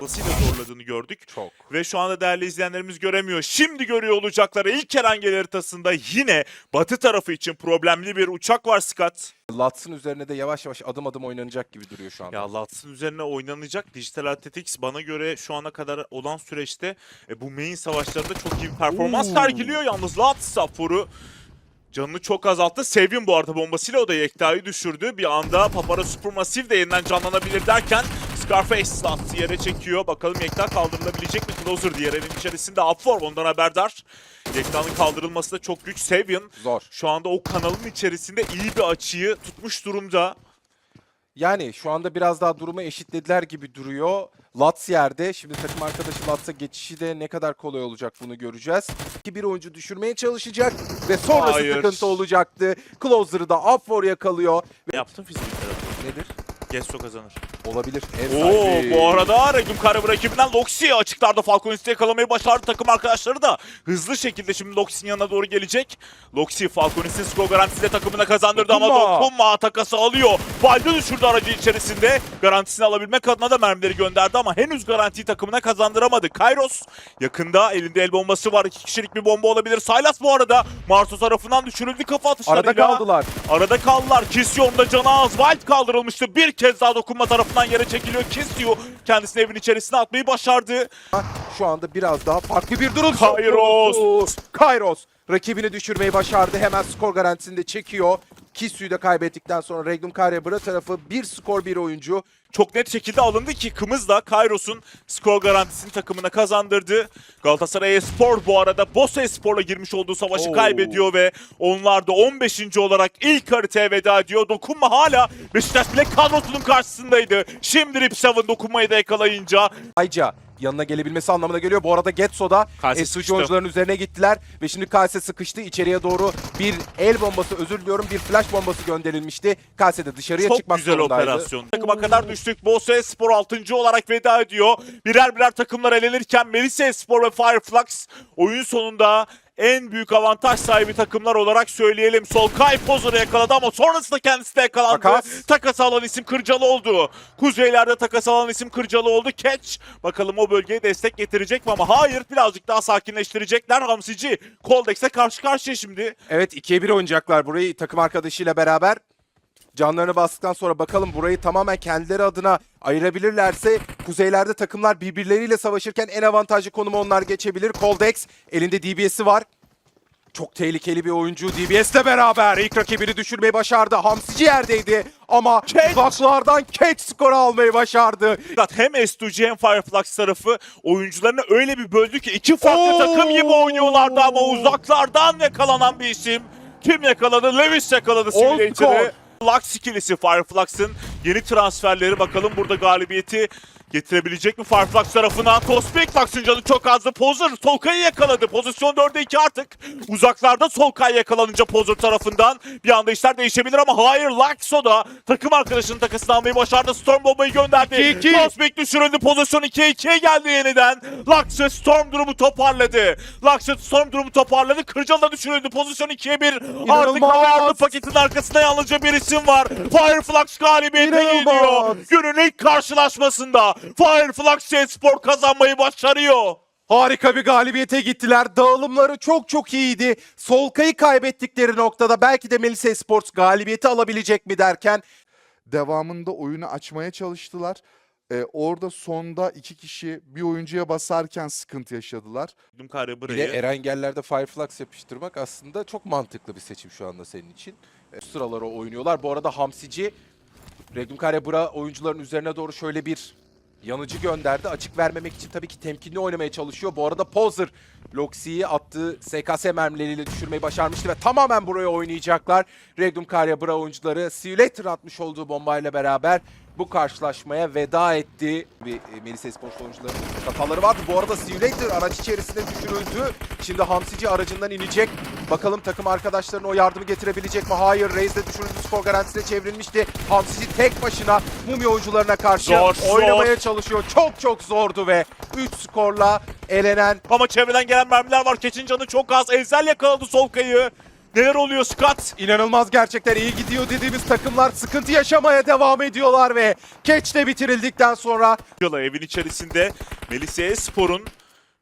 Nasıl zorladığını gördük. Çok. Ve şu anda değerli izleyenlerimiz göremiyor. Şimdi görüyor olacaklar. İlk Erengel haritasında yine batı tarafı için problemli bir uçak var Scott. Lats'ın üzerine de yavaş yavaş adım adım oynanacak gibi duruyor şu anda. Ya Lats'ın üzerine oynanacak Digital Athletics bana göre şu ana kadar olan süreçte e, bu main savaşlarında çok iyi bir performans Oo. sergiliyor. Yalnız Lats Safor'u canını çok azalttı. Sevin bu arada bombasıyla o da Yekta'yı düşürdü. Bir anda Papara Supermassive de yeniden canlanabilir derken Scarface Lats'ı yere çekiyor. Bakalım Yekta kaldırılabilecek mi? Closer diğer elin içerisinde Upform ondan haberdar. Yekta'nın kaldırılması da çok güç. Sevian Zor. şu anda o kanalın içerisinde iyi bir açıyı tutmuş durumda. Yani şu anda biraz daha durumu eşitlediler gibi duruyor. Lats yerde. Şimdi takım arkadaşı Lats'a geçişi de ne kadar kolay olacak bunu göreceğiz. Ki bir oyuncu düşürmeye çalışacak ve sonrası Hayır. sıkıntı olacaktı. Closer'ı da up for yakalıyor. Ve Yaptım fiziği tarafı. nedir? Gesso kazanır. Olabilir. Ev Oo bu arada Regum Karabur ekibinden Loxi açıklarda Falconis'i yakalamayı başardı. Takım arkadaşları da hızlı şekilde şimdi Loxi'nin yanına doğru gelecek. Loxi Falconis'in skor garantisiyle takımına kazandırdı ama Dokunma. dokunma takası alıyor. Balde düşürdü aracı içerisinde. Garantisini alabilmek adına da mermileri gönderdi ama henüz garantiyi takımına kazandıramadı. Kairos yakında elinde el bombası var. İki kişilik bir bomba olabilir. Silas bu arada Marso tarafından düşürüldü kafa atışlarıyla. Arada kaldılar. Arada kaldılar. Kisyo'nun da canı az. Wild kaldırılmıştı. Bir kez daha dokunma tarafından yere çekiliyor. Kisyo kendisini evin içerisine atmayı başardı. Şu anda biraz daha farklı bir durum. Kairos. Kairos rakibini düşürmeyi başardı. Hemen skor garantisini de çekiyor. Kisu'yu da kaybettikten sonra Regnum Karyabra tarafı bir skor bir oyuncu. Çok net şekilde alındı ki Kımız da Kairos'un skor garantisini takımına kazandırdı. Galatasaray Espor bu arada Bosa Espor'la girmiş olduğu savaşı Oo. kaybediyor ve onlar da 15. olarak ilk haritaya veda ediyor. Dokunma hala Beşiktaş bile kadrosunun karşısındaydı. Şimdi Rip Seven dokunmayı da yakalayınca Ayca yanına gelebilmesi anlamına geliyor. Bu arada Kalse SUG sıkıştı. oyuncuların üzerine gittiler ve şimdi Kalse sıkıştı. İçeriye doğru bir el bombası, özür diliyorum bir flash bombası gönderilmişti. Kalse de dışarıya Çok çıkmak güzel zorundaydı. operasyon. Takıma kadar düştük. Bosa Espor 6. olarak veda ediyor. Birer birer takımlar elenirken Melisa Espor ve Fireflux oyun sonunda en büyük avantaj sahibi takımlar olarak söyleyelim. Solkay Pozor'u yakaladı ama sonrasında kendisi de yakalandı. Takas. Takas alan isim Kırcalı oldu. Kuzeylerde takas alan isim Kırcalı oldu. Catch bakalım o bölgeye destek getirecek mi ama hayır birazcık daha sakinleştirecekler. Hamsici Koldex'e karşı karşıya şimdi. Evet ikiye bir oynayacaklar burayı takım arkadaşıyla beraber. Canlarını bastıktan sonra bakalım burayı tamamen kendileri adına ayırabilirlerse kuzeylerde takımlar birbirleriyle savaşırken en avantajlı konuma onlar geçebilir. Coldex elinde DBS'i var. Çok tehlikeli bir oyuncu DBS'le beraber ilk rakibini düşürmeyi başardı. Hamsici yerdeydi ama Catch! uzaklardan catch skoru almayı başardı. Hem S2G hem Fireflux tarafı oyuncularını öyle bir böldü ki iki farklı Oo! takım gibi oynuyorlardı ama uzaklardan yakalanan bir isim. Kim yakaladı? Lewis yakaladı Simulator'ı. Lux ikilisi Fireflux'ın yeni transferleri. Bakalım burada galibiyeti getirebilecek mi Fireflux tarafından? Cosmic Lux'ın canı çok azdı. Pozer Solkay'ı yakaladı. Pozisyon 4'e 2 artık. Uzaklarda Solkay yakalanınca Pozer tarafından bir anda işler değişebilir ama hayır Luxo da takım arkadaşının takısını almayı başardı. Storm bombayı gönderdi. 2-2. Cosmic düşürüldü. Pozisyon 2'ye 2'ye geldi yeniden. Luxo Storm durumu toparladı. Luxo Storm durumu toparladı. Kırcal da düşürüldü. Pozisyon 2'ye 1. Artık havalı paketin arkasında yalnızca bir isim var. Fireflux galibiyete geliyor. Günün ilk karşılaşmasında Fireflux Spor kazanmayı başarıyor. Harika bir galibiyete gittiler. Dağılımları çok çok iyiydi. Solkay'ı kaybettikleri noktada belki de Melisa Sports galibiyeti alabilecek mi derken devamında oyunu açmaya çalıştılar. Ee, orada sonda iki kişi bir oyuncuya basarken sıkıntı yaşadılar. Dumkare Bir de burayı. Erengellerde Fireflux yapıştırmak aslında çok mantıklı bir seçim şu anda senin için. E, sıraları oynuyorlar. Bu arada Hamsici Regnum Karebra oyuncuların üzerine doğru şöyle bir yanıcı gönderdi. Açık vermemek için tabii ki temkinli oynamaya çalışıyor. Bu arada Pozer Loxi'yi attığı SKS mermileriyle düşürmeyi başarmıştı ve tamamen buraya oynayacaklar. Regnum Karebra oyuncuları Simulator atmış olduğu bombayla beraber bu karşılaşmaya veda etti. Bir e, Melisa Esports oyuncularının hataları vardı. Bu arada Simulator araç içerisinde düşürüldü. Şimdi Hamsici aracından inecek. Bakalım takım arkadaşlarına o yardımı getirebilecek mi? Hayır. Reis de düşürüldü. Skor garantisine çevrilmişti. Hamsici tek başına Mumya oyuncularına karşı Zor, zor. oynamaya çalışıyor. Çok çok zordu ve 3 skorla elenen Ama çevreden gelen mermiler var. Keçin canı çok az. Ezel yakaladı Solkay'ı. Neler oluyor Scott? İnanılmaz gerçekten iyi gidiyor dediğimiz takımlar sıkıntı yaşamaya devam ediyorlar ve catch de bitirildikten sonra Yala evin içerisinde Melisa Espor'un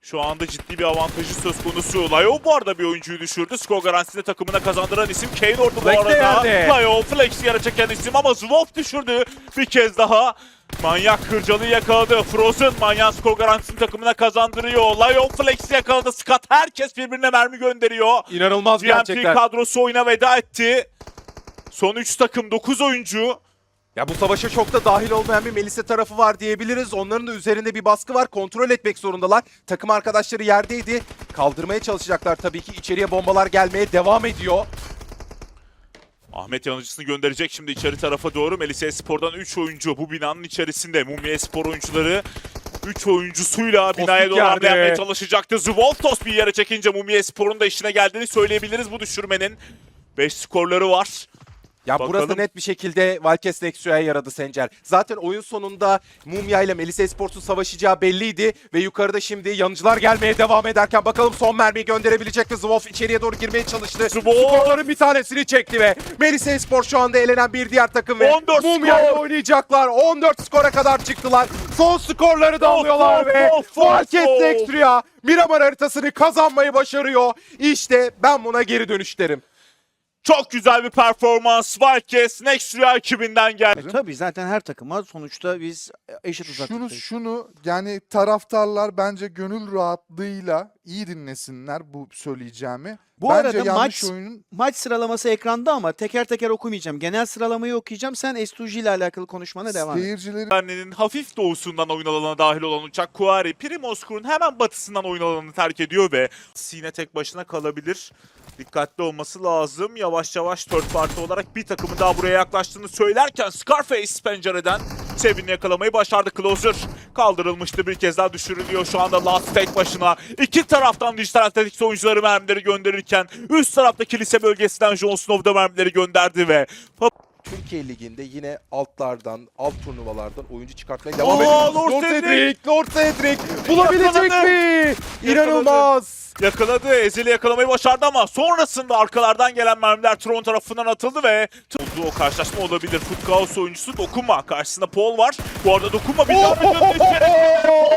şu anda ciddi bir avantajı söz konusu. Layo bu arada bir oyuncuyu düşürdü. Skor garantisinde takımına kazandıran isim Kane orada bu arada. yerde. Layo flex yere çeken isim ama Zwolf düşürdü. Bir kez daha Manyak Kırcalı'yı yakaladı. Frozen manyak skor garantisini takımına kazandırıyor. Layo flex yakaladı. Scott herkes birbirine mermi gönderiyor. inanılmaz GMT gerçekten. kadrosu oyuna veda etti. Son 3 takım 9 oyuncu. Ya bu savaşa çok da dahil olmayan bir Melisa tarafı var diyebiliriz. Onların da üzerinde bir baskı var. Kontrol etmek zorundalar. Takım arkadaşları yerdeydi. Kaldırmaya çalışacaklar tabii ki. İçeriye bombalar gelmeye devam ediyor. Ahmet yanıcısını gönderecek şimdi içeri tarafa doğru. Melisa Espor'dan 3 oyuncu bu binanın içerisinde. Mumya Espor oyuncuları 3 oyuncusuyla binaya doğru yerde. hamle yapmaya çalışacaktı. Zvoltos bir yere çekince Mumya Espor'un da işine geldiğini söyleyebiliriz bu düşürmenin. 5 skorları var. Ya Bakalım. burası net bir şekilde Valkes Nexus'a yaradı Sencer. Zaten oyun sonunda Mumya ile Melisa Esports'un savaşacağı belliydi ve yukarıda şimdi yanıcılar gelmeye devam ederken bakalım son mermiyi gönderebilecek mi? Zwolf içeriye doğru girmeye çalıştı. Skorların bir tanesini çekti ve Melisa Esport şu anda elenen bir diğer takım ve 14 Mumya ile oynayacaklar. 14 skora kadar çıktılar. Son skorları da alıyorlar of, ve of, Valkes. Nexus'a Miramar haritasını kazanmayı başarıyor. İşte ben buna geri dönüş derim. Çok güzel bir performans. Valkes Next Rüya ekibinden geldi. E, tabii zaten her takıma sonuçta biz eşit Şunu uzaklıktayız. şunu yani taraftarlar bence gönül rahatlığıyla iyi dinlesinler bu söyleyeceğimi. Bu bence arada yanlış maç- oyunun Maç sıralaması ekranda ama teker teker okumayacağım. Genel sıralamayı okuyacağım. Sen S2G ile alakalı konuşmana devam et. seyircilerin hafif doğusundan oyun alanına dahil olan uçak Kuari, Primoskur'un hemen batısından oyun alanını terk ediyor ve Sine tek başına kalabilir. Dikkatli olması lazım. Yavaş yavaş third party olarak bir takımın daha buraya yaklaştığını söylerken Scarface pencereden Sevin'i yakalamayı başardı. Closer kaldırılmıştı. Bir kez daha düşürülüyor. Şu anda Last tek başına. İki taraftan Dijital Athletics oyuncuları mermileri gönderirken üst tarafta kilise bölgesinden Jon Snow da mermileri gönderdi ve Türkiye Ligi'nde yine altlardan, alt turnuvalardan oyuncu çıkartmaya devam Oo, ediyoruz. Lord Cedric! Lord Cedric bulabilecek Yakaladı. mi? İnanılmaz. Yakaladı. Ezeli yakalamayı başardı ama sonrasında arkalardan gelen mermiler Tron tarafından atıldı ve olduğu o karşılaşma olabilir. Foot Chaos oyuncusu dokunma. Karşısında Paul var. Bu arada dokunma bir daha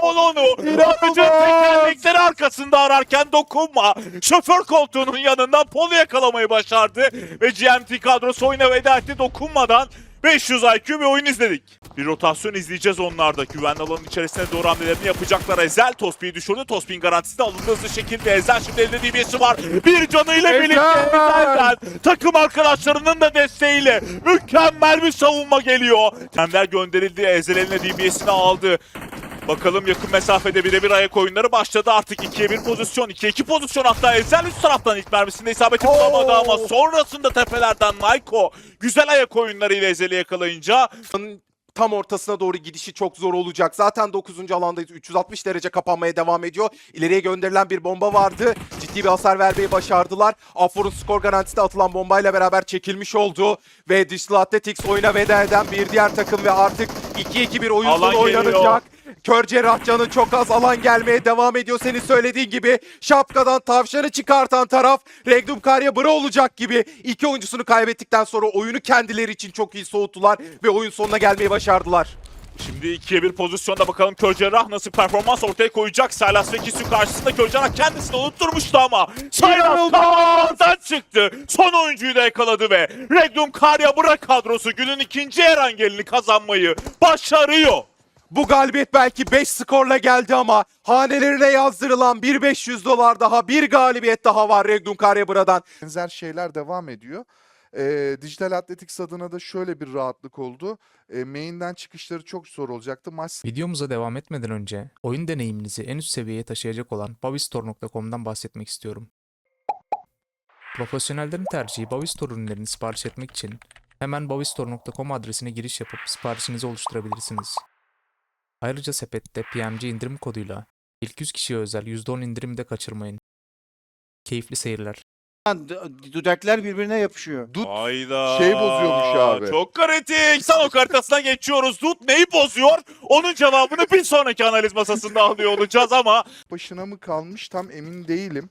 Paul onu. Bütün tekerlekleri arkasında ararken dokunma. Şoför koltuğunun yanından Paul'u yakalamayı başardı. Ve GMT kadrosu oyuna veda etti dokunmadan. 500 IQ bir oyun izledik. Bir rotasyon izleyeceğiz onlarda. Güvenli alanın içerisine doğru hamlelerini yapacaklar. Ezel Tospi'yi düşürdü. Tospi'nin garantisi de alındı hızlı şekilde. Ezel şimdi elde DBS'i var. Bir canıyla birlikte Ezel'den takım arkadaşlarının da desteğiyle mükemmel bir savunma geliyor. Temler gönderildi. Ezel eline DBS'ini aldı. Bakalım yakın mesafede birebir ayak oyunları başladı artık 2'ye 1 pozisyon 2'ye 2 pozisyon hatta Ezel üst taraftan ilk mermisinde isabeti bulamadı ama sonrasında tepelerden Naiko güzel ayak oyunlarıyla Ezel'i yakalayınca Tam ortasına doğru gidişi çok zor olacak. Zaten 9. alandayız. 360 derece kapanmaya devam ediyor. İleriye gönderilen bir bomba vardı. Ciddi bir hasar vermeyi başardılar. Affor'un skor garantisi atılan bombayla beraber çekilmiş oldu. Ve Digital Athletics oyuna veda eden bir diğer takım ve artık 2-2 bir oyun sonu geliyor. Kör Cerrahcan'ın çok az alan gelmeye devam ediyor. Senin söylediğin gibi şapkadan tavşanı çıkartan taraf Regnum Karya Bra olacak gibi. iki oyuncusunu kaybettikten sonra oyunu kendileri için çok iyi soğuttular ve oyun sonuna gelmeyi başardılar. Şimdi 2'ye 1 pozisyonda bakalım Kör Cerrah nasıl performans ortaya koyacak. Silas ve Kisu karşısında Kör Cerrah kendisini unutturmuştu ama İnanılmaz! tamamen çıktı. Son oyuncuyu da yakaladı ve Regnum Karya Bra kadrosu günün ikinci erangelini kazanmayı başarıyor. Bu galibiyet belki 5 skorla geldi ama hanelerine yazdırılan bir 500 dolar daha, bir galibiyet daha var Regnum Karya Bra'dan. benzer şeyler devam ediyor. Ee, Dijital Athletics adına da şöyle bir rahatlık oldu. Ee, main'den çıkışları çok zor olacaktı. Maç Videomuza devam etmeden önce oyun deneyiminizi en üst seviyeye taşıyacak olan bavistore.com'dan bahsetmek istiyorum. Profesyonellerin tercihi Bavistore ürünlerini sipariş etmek için hemen bavistore.com adresine giriş yapıp siparişinizi oluşturabilirsiniz. Ayrıca sepette PMG indirim koduyla ilk 100 kişiye özel %10 indirimi de kaçırmayın. Keyifli seyirler. D- Dudaklar birbirine yapışıyor. Dut Hayda. şey bozuyormuş abi. Çok kritik. Sanok haritasına geçiyoruz. Dut neyi bozuyor? Onun cevabını bir sonraki analiz masasında alıyor olacağız ama başına mı kalmış tam emin değilim.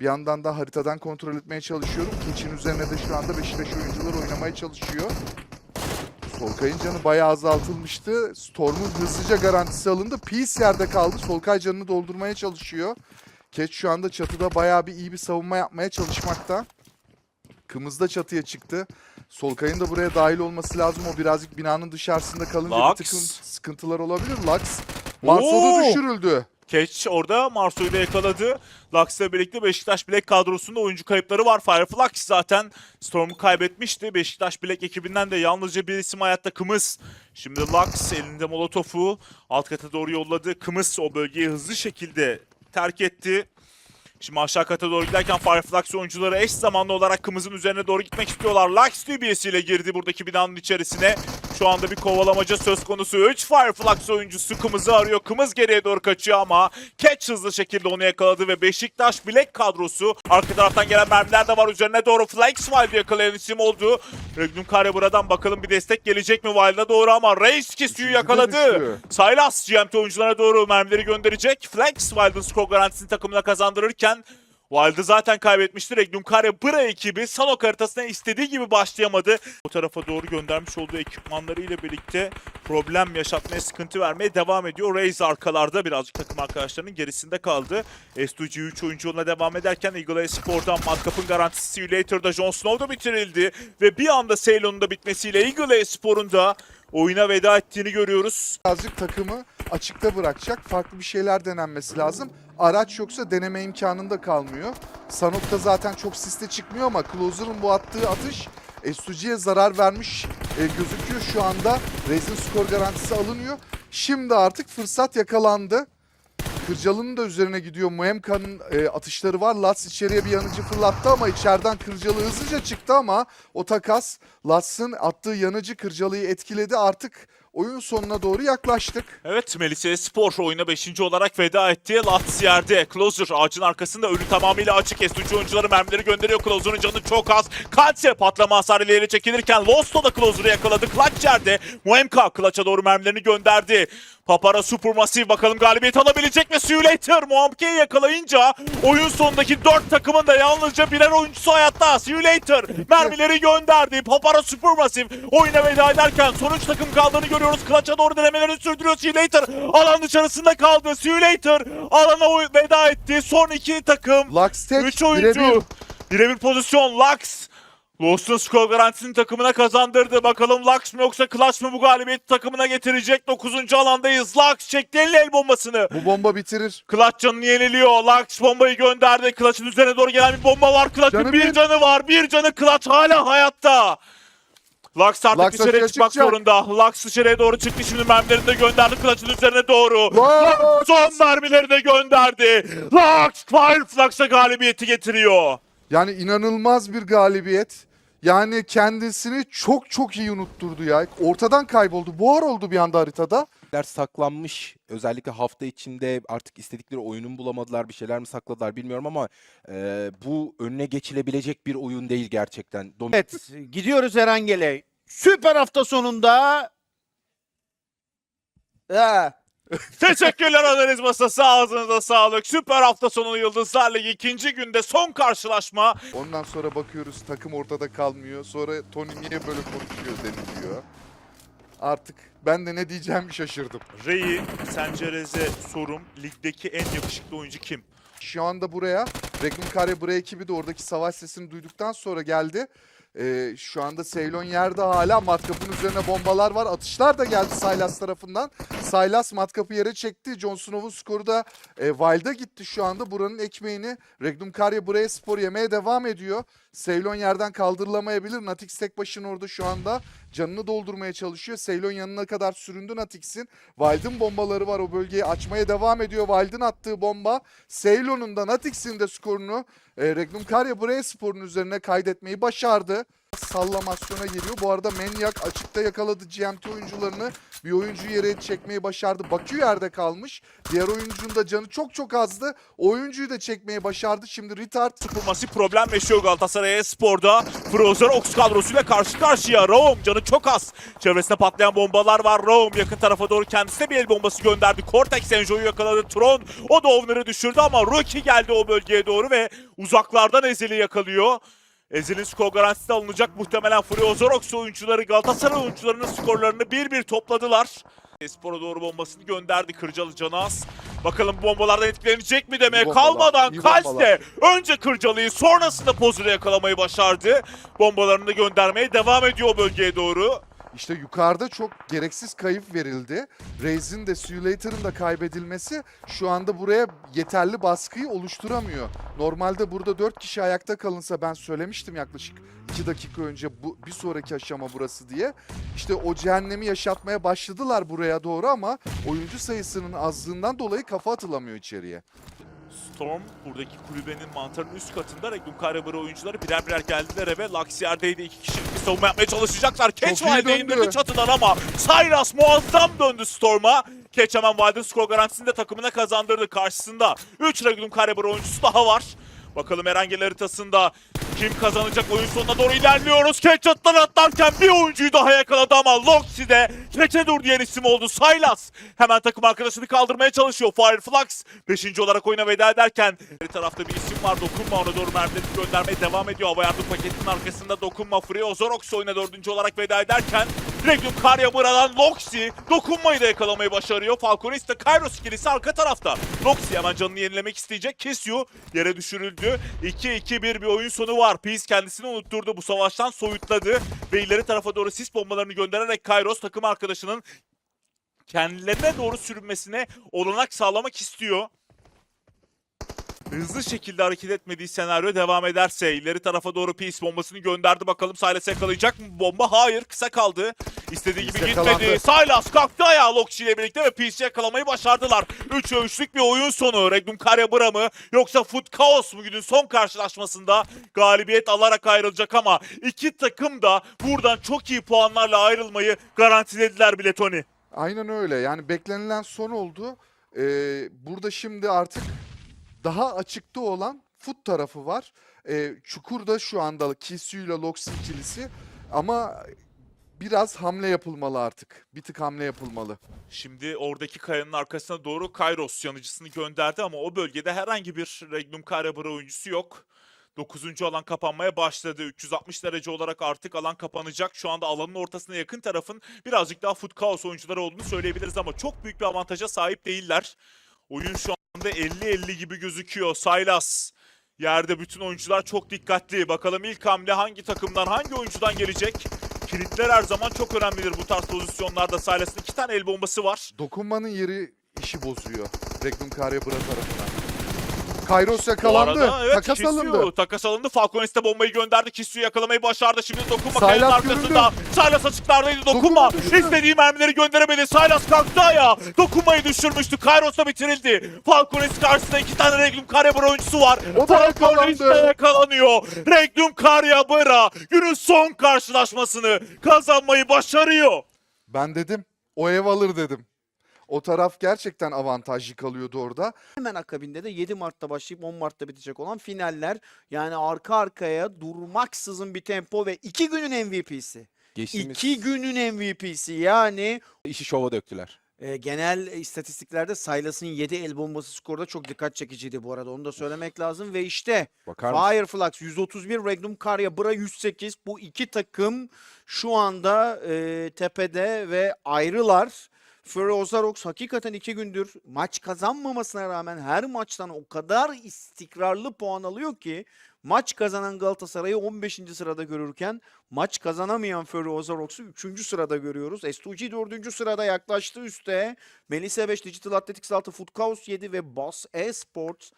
Bir yandan da haritadan kontrol etmeye çalışıyorum. Keçin üzerine de şu anda Beşiktaş oyuncular oynamaya çalışıyor. Solkay'ın canı bayağı azaltılmıştı. Storm'un hızlıca garantisi alındı. Peace yerde kaldı. Solkay canını doldurmaya çalışıyor. Keç şu anda çatıda bayağı bir iyi bir savunma yapmaya çalışmakta. Kımız da çatıya çıktı. Solkay'ın da buraya dahil olması lazım. O birazcık binanın dışarısında kalınca Lux. bir sıkıntılar olabilir. Lux Marso'da düşürüldü. Keç orada Marso'yu da yakaladı. Lux'la birlikte Beşiktaş Black kadrosunda oyuncu kayıpları var. Fireflux zaten Storm'u kaybetmişti. Beşiktaş Black ekibinden de yalnızca bir isim hayatta Kımız. Şimdi Lux elinde molotofu alt kata doğru yolladı. Kımız o bölgeyi hızlı şekilde terk etti. Şimdi aşağı kata doğru giderken Fireflux oyuncuları eş zamanlı olarak Kımız'ın üzerine doğru gitmek istiyorlar. Lux DBS'iyle girdi buradaki binanın içerisine. Şu anda bir kovalamaca söz konusu. 3 Fireflux oyuncusu Kımız'ı arıyor. Kımız geriye doğru kaçıyor ama Catch hızlı şekilde onu yakaladı ve Beşiktaş Black kadrosu arka taraftan gelen mermiler de var. Üzerine doğru Flex Wild yakalayan isim oldu. Regnum Kare buradan bakalım bir destek gelecek mi Wild'a doğru ama Reis Kisu'yu yakaladı. Silas GMT oyuncularına doğru mermileri gönderecek. Flex Wild'ın skor garantisini takımına kazandırırken Wild'ı zaten kaybetmişti. Regnum Kare Bra ekibi Sanok haritasına istediği gibi başlayamadı. O tarafa doğru göndermiş olduğu ekipmanlarıyla birlikte problem yaşatmaya, sıkıntı vermeye devam ediyor. Raze arkalarda birazcık takım arkadaşlarının gerisinde kaldı. S2G 3 oyuncu yoluna devam ederken Eagle Spor'dan matkapın garantisi Later'da Jon Snow da bitirildi. Ve bir anda Ceylon'un da bitmesiyle Eagle Spor'un da oyuna veda ettiğini görüyoruz. Birazcık takımı açıkta bırakacak. Farklı bir şeyler denenmesi lazım. Araç yoksa deneme imkanında kalmıyor. Sanok da zaten çok siste çıkmıyor ama Closer'ın bu attığı atış Estuji'ye zarar vermiş e, gözüküyor şu anda. Rezin skor garantisi alınıyor. Şimdi artık fırsat yakalandı. Kırcalı'nın da üzerine gidiyor. Muemka'nın e, atışları var. Lats içeriye bir yanıcı fırlattı ama içeriden Kırcalı hızlıca çıktı ama o takas Lats'ın attığı yanıcı Kırcalı'yı etkiledi. Artık oyun sonuna doğru yaklaştık. Evet Melise Spor oyuna 5. olarak veda etti. Lats yerde. Closer ağacın arkasında ölü tamamıyla açık. S3 oyuncuları mermileri gönderiyor. Closer'ın canı çok az. Katse patlama ileri çekilirken Losto da Closer'ı yakaladı. Clutch yerde. Muemka Clutch'a doğru mermilerini gönderdi. Papara Supermassive bakalım galibiyet alabilecek mi? Later. Muamke'yi yakalayınca oyun sonundaki 4 takımın da yalnızca birer oyuncusu hayatta. Later. Mermileri gönderdi. Papara Supermassive oyuna veda ederken son 3 takım kaldığını görüyoruz. Clutch'a doğru denemelerini sürdürüyor. Later. Alan dışarısında kaldı. Later. Alana veda etti. Son 2 takım. Lux tek 3 oyuncu. birebir. Birebir pozisyon. Lux. Lost'un skor garantisini takımına kazandırdı. Bakalım Lux mu yoksa Clutch mı bu galibiyeti takımına getirecek? 9. alandayız. Lux çekti eline el bombasını. Bu bomba bitirir. Clutch canını yeniliyor. Lux bombayı gönderdi. Clutch'ın üzerine doğru gelen bir bomba var. Clutch'ın bir canı var. Bir canı Clutch hala hayatta. Lux artık Lux dışarıya çıkmak çıkacak. zorunda. Lux dışarıya doğru çıktı. Şimdi mermilerini de gönderdi Clutch'ın üzerine doğru. Lux! Son mermileri de gönderdi. Lux Fireflux'a galibiyeti getiriyor. Yani inanılmaz bir galibiyet. Yani kendisini çok çok iyi unutturdu ya. Ortadan kayboldu. Buhar oldu bir anda haritada. Ler saklanmış. Özellikle hafta içinde artık istedikleri oyunu mu bulamadılar, bir şeyler mi sakladılar bilmiyorum ama e, bu önüne geçilebilecek bir oyun değil gerçekten. Dom- Evet gidiyoruz Erengel'e. Süper hafta sonunda. Ha, Teşekkürler analiz masası. Ağzınıza sağlık. Süper hafta sonu Yıldızlar Ligi ikinci günde son karşılaşma. Ondan sonra bakıyoruz takım ortada kalmıyor. Sonra Tony niye böyle konuşuyor deniliyor. Artık ben de ne diyeceğimi şaşırdım. Rey'i, Sencerez'e sorum. Ligdeki en yakışıklı oyuncu kim? Şu anda buraya Regnum Kare Bray ekibi de oradaki savaş sesini duyduktan sonra geldi. Ee, şu anda Ceylon yerde hala matkapın üzerine bombalar var. Atışlar da geldi Sylas tarafından. Sylas matkapı yere çekti. Jon Snow'un skoru da e, Wild'a gitti şu anda. Buranın ekmeğini Regnum Kare Bray spor yemeye devam ediyor. Ceylon yerden kaldırılamayabilir. Natix tek başına orada şu anda canını doldurmaya çalışıyor. Ceylon yanına kadar süründü Natix'in. Wild'ın bombaları var. O bölgeyi açmaya devam ediyor. Wild'ın attığı bomba Ceylon'un da Natix'in de skorunu e, Regnum Karya Buraya Spor'un üzerine kaydetmeyi başardı. Sallamasyona geliyor. Bu arada Manyak açıkta yakaladı GMT oyuncularını. Bir oyuncu yere çekmeyi başardı. Bakü yerde kalmış. Diğer oyuncunun da canı çok çok azdı. Oyuncuyu da çekmeyi başardı. Şimdi Retard Supermassive problem yaşıyor Galatasaray Spor'da. Frozer Ox kadrosuyla karşı karşıya. Raum canı çok az. Çevresinde patlayan bombalar var. Raum yakın tarafa doğru kendisine bir el bombası gönderdi. Cortex Enjoy'u yakaladı. Tron o da Owner'ı düşürdü ama Rookie geldi o bölgeye doğru ve uzaklardan Ezel'i yakalıyor. Ezel'in skor garantisi de alınacak. Muhtemelen Friozorox oyuncuları Galatasaray oyuncularının skorlarını bir bir topladılar. Espor'a doğru bombasını gönderdi Kırcalı Canaz. Bakalım bombalardan etkilenecek mi demeye bombalar, kalmadan Kalste önce Kırcalı'yı sonrasında Pozur'u yakalamayı başardı. Bombalarını göndermeye devam ediyor o bölgeye doğru. İşte yukarıda çok gereksiz kayıp verildi. Raze'in de Simulator'ın da kaybedilmesi şu anda buraya yeterli baskıyı oluşturamıyor. Normalde burada 4 kişi ayakta kalınsa ben söylemiştim yaklaşık 2 dakika önce bu bir sonraki aşama burası diye. İşte o cehennemi yaşatmaya başladılar buraya doğru ama oyuncu sayısının azlığından dolayı kafa atılamıyor içeriye. Storm buradaki kulübenin mantarının üst katında Regnum Karabara oyuncuları birer birer geldiler eve. Luxiar'deydi iki kişilik bir savunma yapmaya çalışacaklar. Catch iyi Wild'e döndü. indirdi çatıdan ama Sylas muazzam döndü Storm'a. Catch hemen Wild'in skor garantisini de takımına kazandırdı karşısında. 3 Regnum Karabara oyuncusu daha var. Bakalım Erengel haritasında kim kazanacak oyun sonuna doğru ilerliyoruz. Catch atlar atlarken bir oyuncuyu daha yakaladı ama Loxi de Catch'e dur diyen isim oldu. Sylas hemen takım arkadaşını kaldırmaya çalışıyor. Fireflux 5. olarak oyuna veda ederken bir tarafta bir isim var. Dokunma ona doğru mermileri göndermeye devam ediyor. Hava yardım paketinin arkasında Dokunma Free Ozorox oyuna 4. olarak veda ederken Regnum Karya buradan Loxi dokunmayı da yakalamayı başarıyor. Falconis de Kairos ikilisi arka tarafta. Loxi hemen canını yenilemek isteyecek. Kesio yere düşürüldü. 2-2-1 bir oyun sonu var. Peace kendisini unutturdu. Bu savaştan soyutladı. Ve ileri tarafa doğru sis bombalarını göndererek Kairos takım arkadaşının kendilerine doğru sürünmesine olanak sağlamak istiyor. Hızlı şekilde hareket etmediği senaryo devam ederse ileri tarafa doğru Peace bombasını gönderdi. Bakalım Silas yakalayacak mı? Bomba hayır kısa kaldı. İstediği gibi gitmedi. Silas kalktı ayağa Lokçi ile birlikte ve Peace'i yakalamayı başardılar. 3 3'lük bir oyun sonu. Regnum Karyabıra mı yoksa Foot Chaos mu günün son karşılaşmasında galibiyet alarak ayrılacak ama iki takım da buradan çok iyi puanlarla ayrılmayı garantilediler bile Tony. Aynen öyle. Yani beklenilen son oldu. Ee, burada şimdi artık daha açıkta olan Foot tarafı var. Ee, Çukur'da şu anda Kisyu ile Loxi ikilisi. Ama biraz hamle yapılmalı artık. Bir tık hamle yapılmalı. Şimdi oradaki kayanın arkasına doğru Kairos yanıcısını gönderdi ama o bölgede herhangi bir Regnum Karabara oyuncusu yok. 9. alan kapanmaya başladı. 360 derece olarak artık alan kapanacak. Şu anda alanın ortasına yakın tarafın birazcık daha Foot Chaos oyuncuları olduğunu söyleyebiliriz ama çok büyük bir avantaja sahip değiller. Oyun şu anda 50-50 gibi gözüküyor. Sylas yerde bütün oyuncular çok dikkatli. Bakalım ilk hamle hangi takımdan, hangi oyuncudan gelecek? Kilitler her zaman çok önemlidir bu tarz pozisyonlarda. Sylas'ın iki tane el bombası var. Dokunmanın yeri işi bozuyor. Regnum Karyabıra tarafından. Kairos Bu yakalandı. arada evet Takas alındı. Takas alındı. Falcones de bombayı gönderdi. Kisyu yakalamayı başardı. Şimdi dokunma Silas kayanın arkasında. Silas açıklardaydı. Dokunma. Dokunma. İstediği mermileri gönderemedi. Silas kalktı ayağa. Dokunmayı düşürmüştü. Kairos da bitirildi. Falcones karşısında iki tane Regnum Karyabıra oyuncusu var. O da Falcones de yakalanıyor. Regnum Karyabıra günün son karşılaşmasını kazanmayı başarıyor. Ben dedim o ev alır dedim. O taraf gerçekten avantajlı kalıyordu orada. Hemen akabinde de 7 Mart'ta başlayıp 10 Mart'ta bitecek olan finaller. Yani arka arkaya durmaksızın bir tempo ve 2 günün MVP'si. Geçtiğimiz 2 günün MVP'si yani işi şova döktüler. e, genel istatistiklerde Silas'ın 7 el bombası skorda çok dikkat çekiciydi bu arada onu da söylemek lazım ve işte Bakar? Fireflux 131, Regnum Karya Bra 108. Bu iki takım şu anda e, tepede ve ayrılar. Fury Ozarox hakikaten iki gündür maç kazanmamasına rağmen her maçtan o kadar istikrarlı puan alıyor ki maç kazanan Galatasaray'ı 15. sırada görürken maç kazanamayan Fury Ozarox'u 3. sırada görüyoruz. S2G 4. sırada yaklaştı üste. Melisa 5, Digital Athletics 6, Foot Chaos 7 ve Boss Esports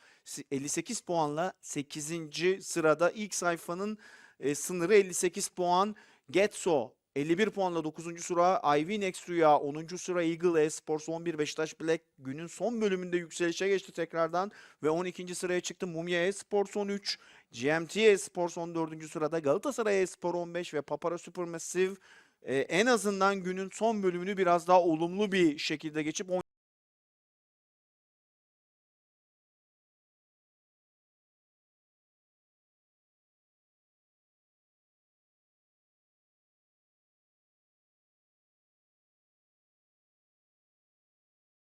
58 puanla 8. sırada ilk sayfanın e, sınırı 58 puan. Getso 51 puanla 9. sıra Ivy Next Rüya 10. sıra Eagle Esports 11 Beşiktaş Black günün son bölümünde yükselişe geçti tekrardan ve 12. sıraya çıktı Mumya Esports 13 GMT Esports 14. sırada Galatasaray Espor 15 ve Papara Supermassive e, en azından günün son bölümünü biraz daha olumlu bir şekilde geçip